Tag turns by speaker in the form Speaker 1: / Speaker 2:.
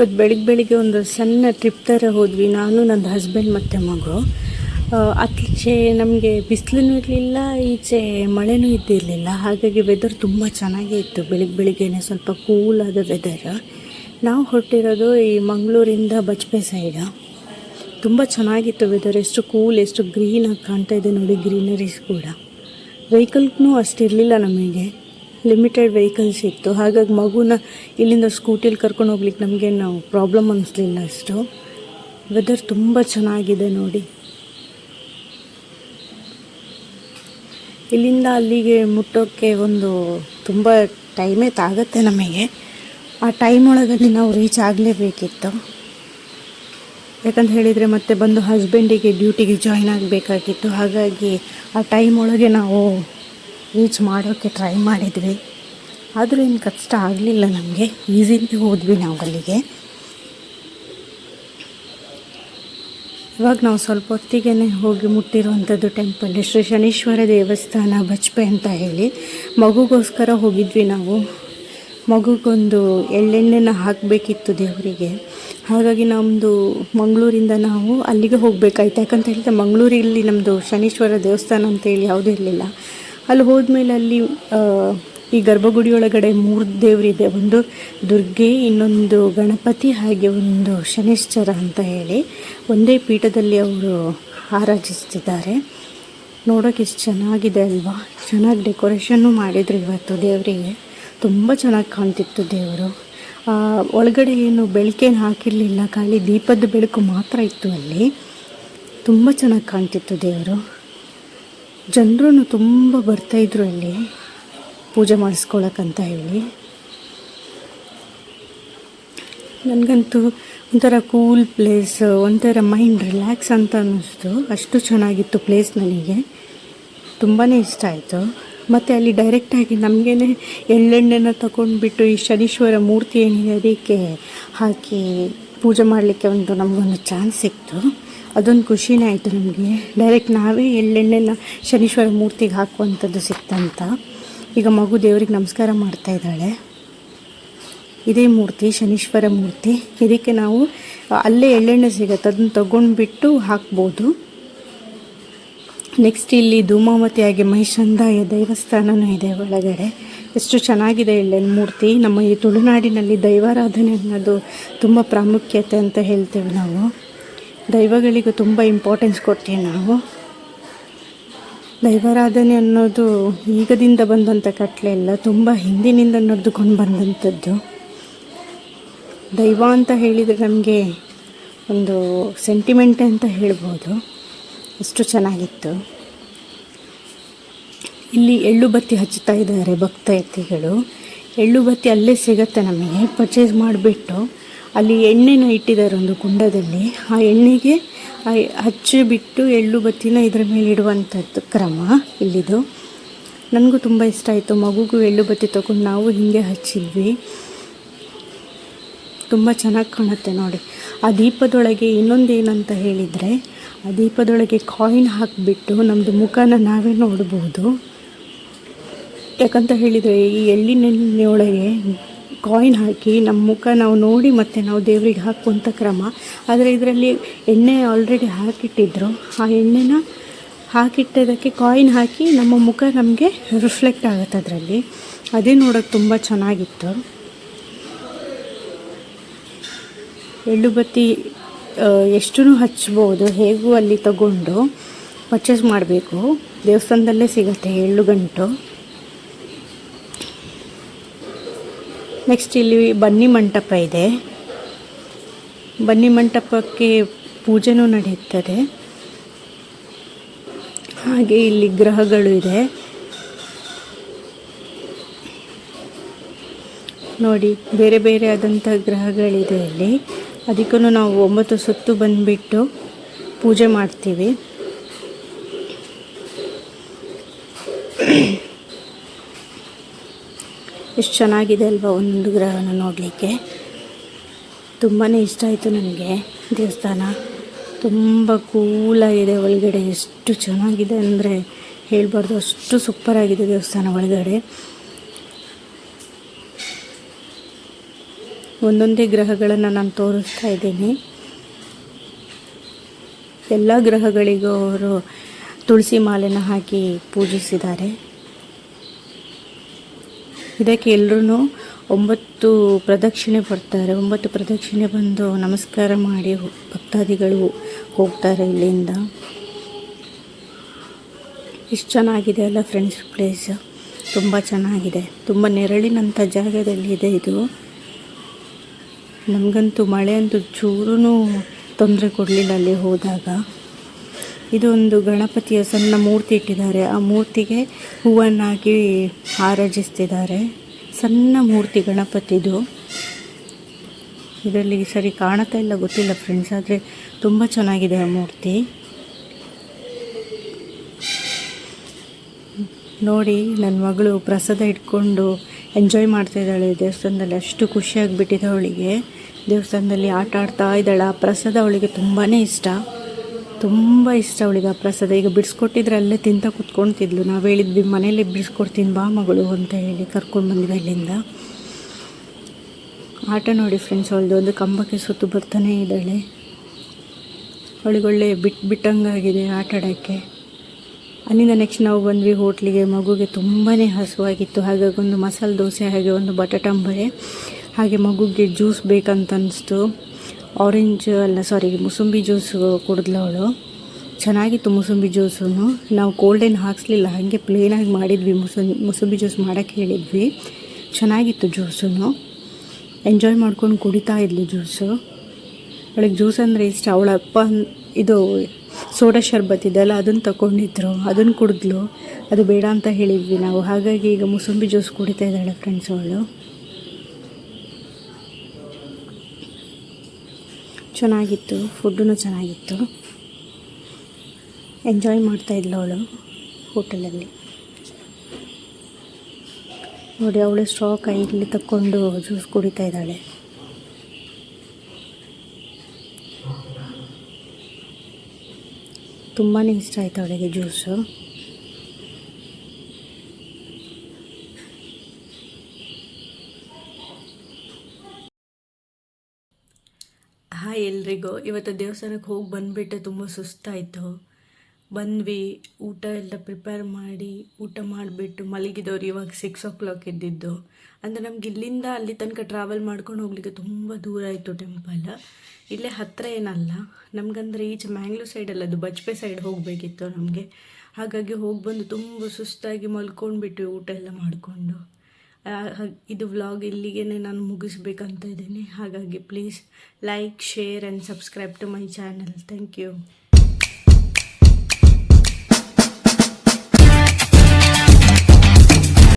Speaker 1: ಇವತ್ತು ಬೆಳಿಗ್ಗೆ ಬೆಳಿಗ್ಗೆ ಒಂದು ಸಣ್ಣ ಟ್ರಿಪ್ ಥರ ಹೋದ್ವಿ. ನಾನು ನನ್ನ ಹಸ್ಬೆಂಡ್ ಮತ್ತು ಮಗು. ಆಚೆ ನಮಗೆ ಬಿಸಿಲೂ ಇರಲಿಲ್ಲ, ಈಚೆ ಮಳೆನೂ ಇದ್ದಿರಲಿಲ್ಲ. ಹಾಗಾಗಿ ವೆದರ್ ತುಂಬ ಚೆನ್ನಾಗೇ ಇತ್ತು. ಬೆಳಿಗ್ಗೆ ಬೆಳಿಗ್ಗೆನೇ ಸ್ವಲ್ಪ ಕೂಲ್ ಆದ ವೆದರ್ ನಾವು ಹೊರಟಿರೋದು ಈ ಮಂಗಳೂರಿಂದ ಬಜ್ಪೆ ಸೈಡ ತುಂಬ ಚೆನ್ನಾಗಿತ್ತು ವೆದರ್ ಎಷ್ಟು ಕೂಲ್ ಎಷ್ಟು ಗ್ರೀನಾಗಿ ಕಾಣ್ತಾ ಇದೆ ನೋಡಿ ಗ್ರೀನರೀಸ್ ಕೂಡ. ವೆಹಿಕಲ್ಗೂ ಅಷ್ಟಿರಲಿಲ್ಲ ನಮಗೆ. ಲಿಮಿಟೆಡ್ ವೆಹಿಕಲ್ಸ್ ಇತ್ತು. ಹಾಗಾಗಿ ಮಗುನ ಇಲ್ಲಿಂದ ಸ್ಕೂಟಿಲಿ ಕರ್ಕೊಂಡು ಹೋಗ್ಲಿಕ್ಕೆ ನಮಗೇನು ಪ್ರಾಬ್ಲಮ್ ಅನ್ನಿಸ್ಲಿಲ್ಲ ಅಷ್ಟು. ವೆದರ್ ತುಂಬ ಚೆನ್ನಾಗಿದೆ ನೋಡಿ. ಇಲ್ಲಿಂದ ಅಲ್ಲಿಗೆ ಮುಟ್ಟೋಕ್ಕೆ ಒಂದು ತುಂಬ ಟೈಮೇ ತಾಗತ್ತೆ ನಮಗೆ. ಆ ಟೈಮ್ ಒಳಗಲ್ಲಿ ನಾವು ರೀಚ್ ಆಗಲೇಬೇಕಿತ್ತು. ಯಾಕಂತ ಹೇಳಿದರೆ ಮತ್ತೆ ಬಂದು ಹಸ್ಬೆಂಡಿಗೆ ಡ್ಯೂಟಿಗೆ ಜಾಯ್ನ್ ಆಗಬೇಕಾಗಿತ್ತು. ಹಾಗಾಗಿ ಆ ಟೈಮ್ ಒಳಗೆ ನಾವು ರೀಚ್ ಮಾಡೋಕ್ಕೆ ಟ್ರೈ ಮಾಡಿದ್ವಿ. ಆದರೂ ಏನು ಕಷ್ಟ ಆಗಲಿಲ್ಲ ನಮಗೆ. ಈಸಿಲಿ ಹೋದ್ವಿ ನಾವು ಅಲ್ಲಿಗೆ. ಇವಾಗ ನಾವು ಸ್ವಲ್ಪ ಹೊತ್ತಿಗೆ ಹೋಗಿ ಮುಟ್ಟಿರುವಂಥದ್ದು ಟೆಂಪಲ್ ಶ್ರೀ ಶನೀಶ್ವರ ದೇವಸ್ಥಾನ ಬಜ್ಪೆ ಅಂತ ಹೇಳಿ. ಮಗುಗೋಸ್ಕರ ಹೋಗಿದ್ವಿ ನಾವು. ಮಗುಗೊಂದು ಎಳ್ಳೆಣ್ಣೆನ ಹಾಕಬೇಕಿತ್ತು ದೇವರಿಗೆ. ಹಾಗಾಗಿ ನಮ್ಮದು ಮಂಗಳೂರಿಂದ ನಾವು ಅಲ್ಲಿಗೆ ಹೋಗಬೇಕಾಯ್ತು. ಯಾಕಂತ ಹೇಳಿದ್ರೆ ಮಂಗಳೂರಿಲ್ಲಿ ನಮ್ಮದು ಶನೀಶ್ವರ ದೇವಸ್ಥಾನ ಅಂತೇಳಿ ಯಾವುದೂ ಇರಲಿಲ್ಲ. ಅಲ್ಲಿ ಹೋದ್ಮೇಲೆ ಅಲ್ಲಿ ಈ ಗರ್ಭಗುಡಿ ಒಳಗಡೆ ಮೂರು ದೇವರಿದೆ. ಒಂದು ದುರ್ಗೆ, ಇನ್ನೊಂದು ಗಣಪತಿ, ಹಾಗೆ ಒಂದು ಶನಿಶ್ಚರ ಅಂತ ಹೇಳಿ ಒಂದೇ ಪೀಠದಲ್ಲಿ ಅವರು ಆರಾಧಿಸ್ತಿದ್ದಾರೆ. ನೋಡೋಕೆ ಎಷ್ಟು ಚೆನ್ನಾಗಿದೆ ಅಲ್ವಾ? ಚೆನ್ನಾಗಿ ಡೆಕೋರೇಷನ್ನು ಮಾಡಿದರು ಇವತ್ತು ದೇವರಿಗೆ. ತುಂಬ ಚೆನ್ನಾಗಿ ಕಾಣ್ತಿತ್ತು ದೇವರು. ಒಳಗಡೆ ಏನು ಬೆಳಕೇನು ಹಾಕಿರಲಿಲ್ಲ, ಖಾಲಿ ದೀಪದ ಬೆಳಕು ಮಾತ್ರ ಇತ್ತು ಅಲ್ಲಿ. ತುಂಬ ಚೆನ್ನಾಗಿ ಕಾಣ್ತಿತ್ತು ದೇವರು. ಜನರು ತುಂಬ ಬರ್ತಾಯಿದ್ರು ಅಲ್ಲಿ. ಪೂಜೆ ಮಾಡಿಸ್ಕೊಳಕ್ಕಂತ ಹೇಳಿ. ನನಗಂತೂ ಒಂಥರ ಕೂಲ್ ಪ್ಲೇಸ್, ಒಂಥರ ಮೈಂಡ್ ರಿಲ್ಯಾಕ್ಸ್ ಅಂತ ಅನ್ನಿಸ್ತು. ಅಷ್ಟು ಚೆನ್ನಾಗಿತ್ತು ಪ್ಲೇಸ್ ನನಗೆ. ತುಂಬಾ ಇಷ್ಟ ಆಯಿತು. ಮತ್ತು ಅಲ್ಲಿ ಡೈರೆಕ್ಟಾಗಿ ನಮಗೇನೆ ಎಳ್ಳೆಣ್ಣೆನ ತಗೊಂಡ್ಬಿಟ್ಟು ಈ ಶನೀಶ್ವರ ಮೂರ್ತಿ ಏನಿದೆ ಅದಕ್ಕೆ ಹಾಕಿ ಪೂಜೆ ಮಾಡಲಿಕ್ಕೆ ಒಂದು ನಮಗೊಂದು ಚಾನ್ಸ್ ಸಿಕ್ತು. ಅದೊಂದು ಖುಷಿನೇ ಆಯಿತು ನಮಗೆ. ಡೈರೆಕ್ಟ್ ನಾವೇ ಎಳ್ಳೆಣ್ಣೆನ ಶನೀಶ್ವರ ಮೂರ್ತಿಗೆ ಹಾಕುವಂಥದ್ದು ಸಿಕ್ತಂತ. ಈಗ ಮಗು ದೇವರಿಗೆ ನಮಸ್ಕಾರ ಮಾಡ್ತಾ ಇದ್ದಾಳೆ. ಇದೇ ಮೂರ್ತಿ, ಶನೀಶ್ವರ ಮೂರ್ತಿ. ಇದಕ್ಕೆ ನಾವು ಅಲ್ಲೇ ಎಳ್ಳೆಣ್ಣೆ ಸಿಗುತ್ತೆ. ಅದನ್ನು ತಗೊಂಡ್ಬಿಟ್ಟು ಹಾಕ್ಬೋದು. ನೆಕ್ಸ್ಟ್ ಇಲ್ಲಿ ಧೂಮಾವತಿಯಾಗಿ ಮಹಿಷಂದಾಯ ದೇವಸ್ಥಾನವೂ ಇದೆ ಒಳಗಡೆ. ಎಷ್ಟು ಚೆನ್ನಾಗಿದೆ ಎಳ್ಳೆಣ್ಣೆ ಮೂರ್ತಿ. ನಮ್ಮ ಈ ತುಳುನಾಡಿನಲ್ಲಿ ದೈವಾರಾಧನೆ ಅನ್ನೋದು ತುಂಬ ಪ್ರಾಮುಖ್ಯತೆ ಅಂತ ಹೇಳ್ತೇವೆ ನಾವು. ದೈವಗಳಿಗೂ ತುಂಬ ಇಂಪಾರ್ಟೆನ್ಸ್ ಕೊಡ್ತೀವಿ ನಾವು. ದೈವಾರಾಧನೆ ಅನ್ನೋದು ಈಗದಿಂದ ಬಂದಂಥ ಕಟ್ಲೆ ಇಲ್ಲ ತುಂಬ ಹಿಂದಿನಿಂದ ನಡೆದುಕೊಂಡು ಬಂದಂಥದ್ದು. ದೈವ ಅಂತ ಹೇಳಿದರೆ ನಮಗೆ ಒಂದು ಸೆಂಟಿಮೆಂಟ್ ಅಂತ ಹೇಳ್ಬೋದು. ಅಷ್ಟು ಚೆನ್ನಾಗಿತ್ತು. ಇಲ್ಲಿ ಎಳ್ಳು ಬತ್ತಿ ಹಚ್ಚುತ್ತಾ ಇದ್ದಾರೆ ಭಕ್ತಾರ್ಥಿಗಳು ಎಳ್ಳು ಬತ್ತಿ ಅಲ್ಲೇ ಸಿಗುತ್ತೆ ನಮಗೆ ಪರ್ಚೇಸ್ ಮಾಡಿಬಿಟ್ಟು ಅಲ್ಲಿ ಎಣ್ಣೆನ ಇಟ್ಟಿದ್ದಾರೆ ಒಂದು ಕುಂಡದಲ್ಲಿ. ಆ ಎಣ್ಣೆಗೆ ಹಚ್ಚಿಬಿಟ್ಟು ಎಳ್ಳು ಬತ್ತಿನ ಇದರ ಮೇಲೆ ಇಡುವಂಥದ್ದು ಕ್ರಮ ಇಲ್ಲಿದು. ನನಗೂ ತುಂಬ ಇಷ್ಟ ಆಯಿತು. ಮಗುಗೂ ಎಳ್ಳು ಬತ್ತಿ ತಗೊಂಡು ನಾವು ಹೀಗೆ ಹಚ್ಚಿದ್ವಿ. ತುಂಬ ಚೆನ್ನಾಗಿ ಕಾಣುತ್ತೆ ನೋಡಿ. ಆ ದೀಪದೊಳಗೆ ಇನ್ನೊಂದೇನಂತ ಹೇಳಿದರೆ, ಆ ದೀಪದೊಳಗೆ ಕಾಯಿನ್ ಹಾಕಿಬಿಟ್ಟು ನಮ್ಮದು ಮುಖನ ನಾವೇ ನೋಡ್ಬೋದು. ಯಾಕಂತ ಹೇಳಿದರೆ ಈ ಎಳ್ಳಿನೆಣ್ಣೆಯೊಳಗೆ ಕಾಯಿನ್ ಹಾಕಿ ನಮ್ಮ ಮುಖ ನಾವು ನೋಡಿ ಮತ್ತು ನಾವು ದೇವರಿಗೆ ಹಾಕುವಂಥ ಕ್ರಮ. ಆದರೆ ಇದರಲ್ಲಿ ಎಣ್ಣೆ ಆಲ್ರೆಡಿ ಹಾಕಿಟ್ಟಿದ್ರು. ಆ ಎಣ್ಣೆನ ಹಾಕಿಟ್ಟಿದ್ದಕ್ಕೆ ಕಾಯಿನ್ ಹಾಕಿ ನಮ್ಮ ಮುಖ ನಮಗೆ ರಿಫ್ಲೆಕ್ಟ್ ಆಗುತ್ತೆ ಅದರಲ್ಲಿ. ಅದೇ ನೋಡೋಕ್ಕೆ ತುಂಬ ಚೆನ್ನಾಗಿತ್ತು. ಎಳ್ಳು ಬತ್ತಿ ಎಷ್ಟು ಹಚ್ಬೋದು, ಹೇಗೂ ಅಲ್ಲಿ ತಗೊಂಡು ಪರ್ಚೇಸ್ ಮಾಡಬೇಕು. ದೇವಸ್ಥಾನದಲ್ಲೇ ಸಿಗುತ್ತೆ ಎಳ್ಳು ಗಂಟು. ನೆಕ್ಸ್ಟ್ ಇಲ್ಲಿ ಬನ್ನಿ ಮಂಟಪ ಇದೆ. ಬನ್ನಿ ಮಂಟಪಕ್ಕೆ ಪೂಜೆನೂ ನಡೆಯುತ್ತದೆ ಹಾಗೆ ಇಲ್ಲಿ ಗ್ರಹಗಳು ಇದೆ. ನೋಡಿ, ಬೇರೆ ಬೇರೆ ಆದಂಥ ಗ್ರಹಗಳಿದೆ ಇಲ್ಲಿ. ಅದಕ್ಕೂ ನಾವು ಒಂಬತ್ತು ಸುತ್ತು ಬಂದುಬಿಟ್ಟು ಪೂಜೆ ಮಾಡ್ತೀವಿ. ಎಷ್ಟು ಚೆನ್ನಾಗಿದೆ ಅಲ್ವಾ ಒಂದೊಂದು ಗ್ರಹನ ನೋಡಲಿಕ್ಕೆ. ತುಂಬಾ ಇಷ್ಟ ಆಯಿತು ನನಗೆ ದೇವಸ್ಥಾನ. ತುಂಬ ಕೂಲಾಗಿದೆ ಒಳಗಡೆ, ಎಷ್ಟು ಚೆನ್ನಾಗಿದೆ ಅಂದರೆ ಹೇಳ್ಬಾರ್ದು, ಅಷ್ಟು ಸೂಪರಾಗಿದೆ ದೇವಸ್ಥಾನ ಒಳಗಡೆ. ಒಂದೊಂದೇ ಗ್ರಹಗಳನ್ನು ನಾನು ತೋರಿಸ್ತಾ ಇದ್ದೀನಿ. ಎಲ್ಲ ಗ್ರಹಗಳಿಗೂ ಅವರು ತುಳಸಿ ಮಾಲೆನ ಹಾಕಿ ಪೂಜಿಸಿದ್ದಾರೆ. ಇದಕ್ಕೆ ಎಲ್ಲರೂ ಒಂಬತ್ತು ಪ್ರದಕ್ಷಿಣೆ ಬರ್ತಾರೆ ಒಂಬತ್ತು ಪ್ರದಕ್ಷಿಣೆ ಬಂದು ನಮಸ್ಕಾರ ಮಾಡಿ ಭಕ್ತಾದಿಗಳು ಹೋಗ್ತಾರೆ ಇಲ್ಲಿಂದ. ಎಷ್ಟು ಚೆನ್ನಾಗಿದೆ ಅಲ್ಲ ಫ್ರೆಂಡ್ಸ್ ಪ್ಲೇಸ್ ತುಂಬ ಚೆನ್ನಾಗಿದೆ. ತುಂಬ ನೆರಳಿನಂಥ ಜಾಗದಲ್ಲಿ ಇದೆ ಇದು. ನಮಗಂತೂ ಮಳೆ ಅಂತೂ ಚೂರೂ ತೊಂದರೆ ಕೊಡಲಿಲ್ಲ ಅಲ್ಲಿ ಹೋದಾಗ. ಇದೊಂದು ಗಣಪತಿಯ ಸಣ್ಣ ಮೂರ್ತಿ ಇಟ್ಟಿದ್ದಾರೆ. ಆ ಮೂರ್ತಿಗೆ ಹೂವನ್ನು ಹಾಕಿ ಆರಾಜಿಸ್ತಿದ್ದಾರೆ ಸಣ್ಣ ಮೂರ್ತಿ ಗಣಪತಿದು ಇದರಲ್ಲಿ ಸರಿ ಕಾಣುತ್ತಾ ಇಲ್ಲ, ಗೊತ್ತಿಲ್ಲ ಫ್ರೆಂಡ್ಸ್ ಆದರೆ ತುಂಬ ಚೆನ್ನಾಗಿದೆ ಆ ಮೂರ್ತಿ. ನೋಡಿ ನನ್ನ ಮಗಳು ಪ್ರಸಾದ ಇಟ್ಕೊಂಡು ಎಂಜಾಯ್ ಮಾಡ್ತಾ ಇದ್ದಾಳೆ ದೇವಸ್ಥಾನದಲ್ಲಿ. ಅಷ್ಟು ಖುಷಿಯಾಗಿಬಿಟ್ಟಿದೆ ಅವಳಿಗೆ. ದೇವಸ್ಥಾನದಲ್ಲಿ ಆಟ ಆಡ್ತಾ ಇದ್ದಾಳೆ. ಆ ಪ್ರಸಾದ ಅವಳಿಗೆ ತುಂಬಾ ಇಷ್ಟ. ತುಂಬ ಇಷ್ಟ ಅವಳಿಗೆ ಆ ಪ್ರಸಾದ. ಈಗ ಬಿಡಿಸ್ಕೊಟ್ಟಿದ್ರೆ ಅಲ್ಲೇ ತಿಂತ ಕುತ್ಕೊಳ್ತಿದ್ಲು ನಾವು ಹೇಳಿದ್ವಿ ಮನೇಲಿ ಬಿಡಿಸ್ಕೊಡ್ತೀನಿ ಬಾ ಮಗಳು ಅಂತ ಹೇಳಿ ಕರ್ಕೊಂಡು ಬಂದ್ವಿ ಅಲ್ಲಿಂದ ಆಟ ನೋಡಿ ಫ್ರೆಂಡ್ಸ್ ಅವಳದು ಒಂದು ಕಂಬಕ್ಕೆ ಸುತ್ತು ಬರ್ತಾನೆ ಇದ್ದಾಳೆ. ಅವಳಿಗೊಳ್ಳೆ ಬಿಟ್ಟು ಬಿಟ್ಟಂಗಾಗಿದೆ ಆಟ ಆಡೋಕ್ಕೆ. ಅಲ್ಲಿಂದ ನೆಕ್ಸ್ಟ್ ನಾವು ಬಂದ್ವಿ ಹೋಟ್ಲಿಗೆ. ಮಗುಗೆ ತುಂಬಾ ಹಸುವಾಗಿತ್ತು. ಹಾಗಾಗಿ ಒಂದು ಮಸಾಲೆ ದೋಸೆ, ಹಾಗೆ ಒಂದು ಬಟಾಟಂಬಳೆ ಹಾಗೆ ಮಗುಗೆ ಜ್ಯೂಸ್ ಬೇಕಂತ ಅನಿಸ್ತು. ಆರೆಂಜ್ ಅಲ್ಲ ಸಾರಿ ಮುಸುಂಬಿ ಜ್ಯೂಸು ಕುಡಿದ್ಲು ಅವಳು. ಚೆನ್ನಾಗಿತ್ತು ಮುಸುಂಬಿ ಜ್ಯೂಸು ನಾವು ಕೋಲ್ಡ್ ಏನು ಹಾಕ್ಸ್ಲಿಲ್ಲ, ಹಾಗೆ ಪ್ಲೇನಾಗಿ ಮಾಡಿದ್ವಿ, ಮುಸು, ಮುಸುಂಬಿ ಜ್ಯೂಸ್ ಮಾಡೋಕ್ಕೆ ಹೇಳಿದ್ವಿ. ಚೆನ್ನಾಗಿತ್ತು ಜ್ಯೂಸು ಎಂಜಾಯ್ ಮಾಡ್ಕೊಂಡು ಕುಡಿತಾ ಇದ್ಲು ಜ್ಯೂಸು ಅವಳಿಗೆ ಜ್ಯೂಸ್ ಅಂದರೆ ಇಷ್ಟ, ಅವಳ ಅಪ್ಪ ಇದು ಸೋಡಾ ಶರ್ಬತ್ ಇದೆಲ್ಲ ಅದನ್ನು ತಗೊಂಡಿದ್ರು ಅದನ್ನು ಕುಡಿದ್ಲು. ಅದು ಬೇಡ ಅಂತ ಹೇಳಿದ್ವಿ ನಾವು. ಹಾಗಾಗಿ ಈಗ ಮುಸುಂಬಿ ಜ್ಯೂಸ್ ಕುಡಿತಾ ಇದ್ದಾಳೆ ಫ್ರೆಂಡ್ಸ್ ಅವಳು. ಚೆನ್ನಾಗಿತ್ತು ಫುಡ್ಡೂ ಚೆನ್ನಾಗಿತ್ತು. ಎಂಜಾಯ್ ಮಾಡ್ತಾ ಇದ್ಲು ಅವಳು ಹೋಟೆಲಲ್ಲಿ ನೋಡಿ, ಅವಳು ಸ್ಟ್ರಾ ಕೈಯಲ್ಲಿ ತಕ್ಕೊಂಡು ಜ್ಯೂಸ್ ಕುಡಿತಾ ಇದ್ದಾಳೆ. ತುಂಬಾ ಇಷ್ಟ ಆಯಿತು ಅವಳಿಗೆ ಜ್ಯೂಸು ಹಾಯ್ ಎಲ್ರಿಗೂ. ಇವತ್ತು ದೇವಸ್ಥಾನಕ್ಕೆ ಹೋಗಿ ಬಂದುಬಿಟ್ಟು, ತುಂಬ ಸುಸ್ತಾಯಿತು. ಬಂದ್ವಿ, ಊಟ ಎಲ್ಲ ಪ್ರಿಪೇರ್ ಮಾಡಿ, ಊಟ ಮಾಡಿಬಿಟ್ಟು ಮಲಗಿದವ್ರು ಇವಾಗ ಸಿಕ್ಸ್ ಓ ಕ್ಲಾಕ್ ಇದ್ದಿದ್ದು ಅಂದರೆ ನಮ್ಗೆ ಇಲ್ಲಿಂದ ಅಲ್ಲಿ ತನಕ ಟ್ರಾವೆಲ್ ಮಾಡ್ಕೊಂಡು ಹೋಗ್ಲಿಕ್ಕೆ ತುಂಬ ದೂರ ಆಯಿತು ಟೆಂಪಲ್ ಇಲ್ಲೇ ಹತ್ತಿರ ಏನಲ್ಲ, ನಮಗಂದ್ರೆ ಈಚೆ ಮ್ಯಾಂಗ್ಳೂರ್ ಸೈಡಲ್ಲ ಅದು ಬಜ್ಪೆ ಸೈಡ್ ಹೋಗಬೇಕಿತ್ತು ನಮಗೆ. ಹಾಗಾಗಿ ಹೋಗಿ ಬಂದು ತುಂಬ ಸುಸ್ತಾಗಿ ಮಲ್ಕೊಂಡ್ಬಿಟ್ವಿ ಊಟ ಎಲ್ಲ ಮಾಡಿಕೊಂಡು. ಇದು ವ್ಲಾಗ್ ಇಲ್ಲಿಗೆ ನಾನು ಮುಗಿಸ್ಬೇಕಂತ ಇದ್ದೀನಿ. ಹಾಗಾಗಿ please like share and subscribe to my channel thank you